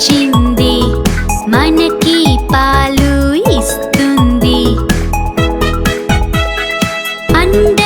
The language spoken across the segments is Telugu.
వచ్చింది. మనకి పాలు ఇస్తుంది. అందరూ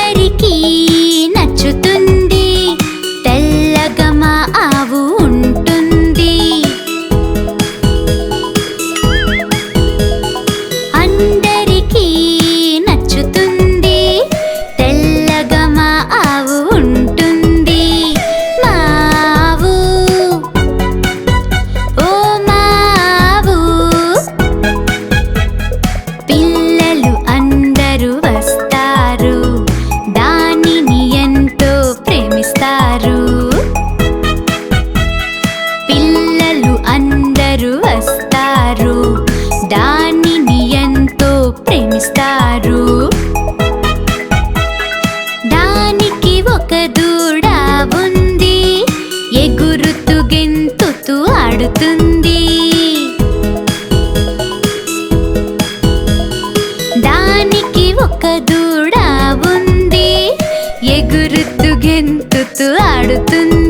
వారు దానికి ఒక దూడ ఉంది. ఎగురుతు గెంతుతూ ఆడుతుంది. దానికి ఒక దూడ ఉంది. ఎగురుతు గెంతుతూ ఆడుతుంది.